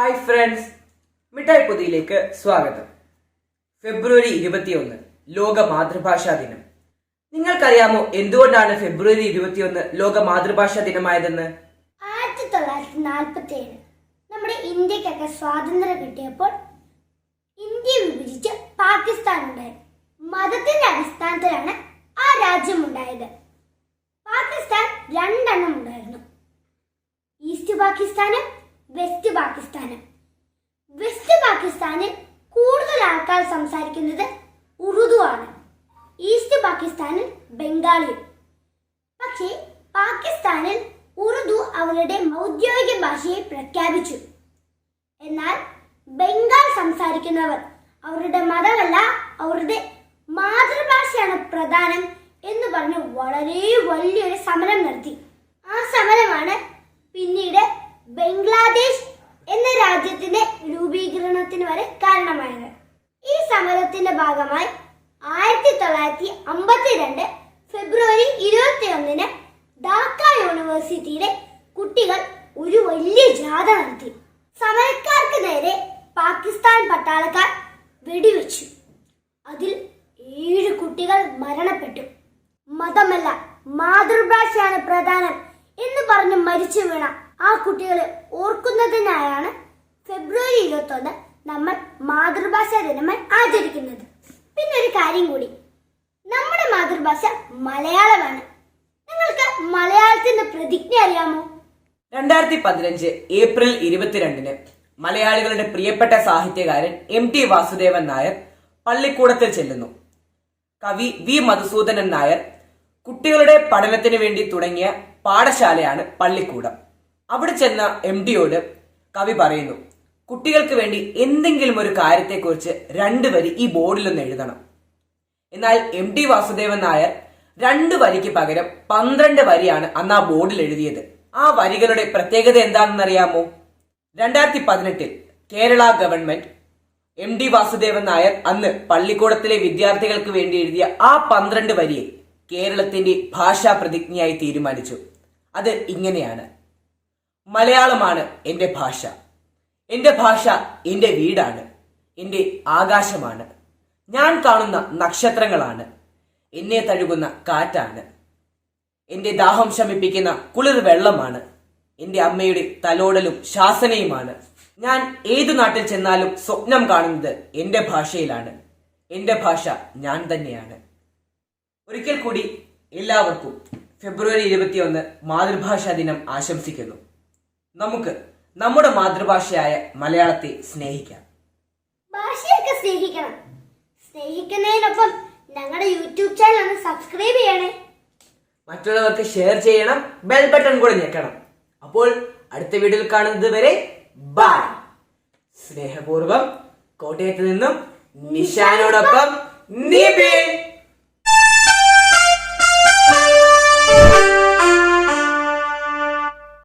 Hi friends മിഠായി പൊതിയിലേക്ക് സ്വാഗതം. ഫെബ്രുവരി ഇരുപത്തിയൊന്ന് ലോക മാതൃഭാഷാ ദിനം. നിങ്ങൾക്കറിയാമോ എന്തുകൊണ്ടാണ് ഫെബ്രുവരി ഇരുപത്തിയൊന്ന് ലോക മാതൃഭാഷാ ദിനമായതെന്ന്? ആയിരത്തി തൊള്ളായിരത്തി നാൽപ്പത്തി ഏഴ് നമ്മുടെ ഇന്ത്യക്കൊക്കെ സ്വാതന്ത്ര്യം കിട്ടിയപ്പോൾ ഇന്ത്യ വിഭജിച്ച് പാകിസ്ഥാൻ ഉണ്ടായി മതത്തിന്റെ അടിസ്ഥാനത്തിലാണ് ആ രാജ്യം ഉണ്ടായത് പാകിസ്ഥാൻ രണ്ടെണ്ണം ഉണ്ടായിരുന്നു. ഈസ്റ്റ് പാകിസ്ഥാനും വെസ്റ്റ് പാകിസ്ഥാന് വെസ്റ്റ് പാകിസ്ഥാനിൽ കൂടുതൽ ആൾക്കാർ സംസാരിക്കുന്നത് ഉറുദു ആണ്. ഈസ്റ്റ് പാകിസ്ഥാനിൽ ബംഗാളിയും പക്ഷേ പാകിസ്ഥാനിൽ ഉറുദു അവരുടെ ഔദ്യോഗിക ഭാഷയെ പ്രഖ്യാപിച്ചു. എന്നാൽ ബംഗാൾ സംസാരിക്കുന്നവർ അവരുടെ മതമല്ല അവരുടെ മാതൃഭാഷയാണ് പ്രധാനം എന്ന് പറഞ്ഞ് വളരെ വലിയൊരു സമരം നടത്തി. ആ സമരമാണ് പിന്നീട് ബംഗ്ലാദേശ് എന്ന രാജ്യത്തിന്റെ രൂപീകരണത്തിന് വരെ കാരണമായത്. ഈ സമരത്തിന്റെ ഭാഗമായി ആയിരത്തി തൊള്ളായിരത്തി അമ്പത്തിരണ്ട് ഫെബ്രുവരി ഇരുപത്തി ഒന്നിന് ധാക്ക യൂണിവേഴ്സിറ്റിയിലെ കുട്ടികൾ ഒരു വലിയ ജാഥ നടത്തി. സമരക്കാർക്ക് നേരെ പാകിസ്ഥാൻ പട്ടാളക്കാർ വെടിവെച്ചു. അതിൽ ഏഴ് കുട്ടികൾ മരണപ്പെട്ടു. മതമല്ല മാതൃഭാഷയാണ് പ്രധാനം എന്ന് പറഞ്ഞ് മരിച്ചു വീണ ആ കുട്ടികളെ ഓർക്കുന്നതിനായാണ് ഫെബ്രുവരി ഇരുപത്തി ഒന്ന് നമ്മൾ മാതൃഭാഷാ ദിനമായി ആചരിക്കുന്നത്. പിന്നെ ഒരു കാര്യം കൂടി. നമ്മുടെ മാതൃഭാഷ മലയാളമാണ്. നിങ്ങൾക്ക് മലയാളത്തിന്റെ പ്രതിജ്ഞ അറിയാമോ? രണ്ടായിരത്തി പതിനഞ്ച് ഏപ്രിൽ ഇരുപത്തിരണ്ടിന് മലയാളികളുടെ പ്രിയപ്പെട്ട സാഹിത്യകാരൻ എം ടി വാസുദേവൻ നായർ പള്ളിക്കൂടത്തിൽ ചെല്ലുന്നു. കവി വി മധുസൂദനൻ നായർ കുട്ടികളുടെ പഠനത്തിന് വേണ്ടി തുടങ്ങിയ പാഠശാലയാണ് പള്ളിക്കൂടം. അവിടെ ചെന്ന എം ഡിയോട് കവി പറയുന്നു കുട്ടികൾക്ക് വേണ്ടി എന്തെങ്കിലും ഒരു കാര്യത്തെക്കുറിച്ച് രണ്ട് വരി ഈ ബോർഡിലൊന്ന് എഴുതണം. എന്നാൽ എം ടി വാസുദേവൻ നായർ രണ്ട് വരിക്ക് പകരം പന്ത്രണ്ട് വരിയാണ് അന്ന് ആ ബോർഡിൽ എഴുതിയത്. ആ വരികളുടെ പ്രത്യേകത എന്താണെന്നറിയാമോ? രണ്ടായിരത്തി പതിനെട്ടിൽ Kerala government M T Vasudevan Nair അന്ന് പള്ളിക്കൂടത്തിലെ വിദ്യാർത്ഥികൾക്ക് വേണ്ടി എഴുതിയ ആ പന്ത്രണ്ട് വരിയെ കേരളത്തിന്റെ ഭാഷാ പ്രതിജ്ഞയായി തീരുമാനിച്ചു. അത് ഇങ്ങനെയാണ്. മലയാളമാണ് എന്റെ ഭാഷ. എന്റെ ഭാഷ എന്റെ വീടാണ്. എന്റെ ആകാശമാണ്. ഞാൻ കാണുന്ന നക്ഷത്രങ്ങളാണ്. എന്നെ തഴുകുന്ന കാറ്റാണ്. എന്റെ ദാഹം ശമിപ്പിക്കുന്ന കുളിർ വെള്ളമാണ്. എന്റെ അമ്മയുടെ തലോടലും ശാസനയുമാണ്. ഞാൻ ഏത് നാട്ടിൽ ചെന്നാലും സ്വപ്നം കാണുന്നത് എന്റെ ഭാഷയിലാണ്. എന്റെ ഭാഷ ഞാൻ തന്നെയാണ്. ഒരിക്കൽ കൂടി എല്ലാവർക്കും ഫെബ്രുവരി ഇരുപത്തിയൊന്ന് മാതൃഭാഷാ ദിനം ആശംസിക്കുന്നു. നമുക്ക് നമ്മുടെ മാതൃഭാഷയായ മലയാളത്തെ സ്നേഹിക്കാം. ഭാഷയൊക്കെ സ്നേഹിക്കണം. സ്നേഹിക്കുന്നതിനൊപ്പം ഞങ്ങളുടെ യൂട്യൂബ് ചാനൽ ഒന്ന് സബ്സ്ക്രൈബ് ചെയ്യണേ. മറ്റുള്ളവർക്ക് ഷെയർ ചെയ്യണം ബെൽ ബട്ടൺ കൂടെ ഞെക്കണം. അപ്പോൾ അടുത്ത വീഡിയോയിൽ കാണുന്നത് വരെ ബൈ സ്നേഹപൂർവം കോട്ടയത്ത് നിന്നും നിഷാനോടൊപ്പം നിബിൻ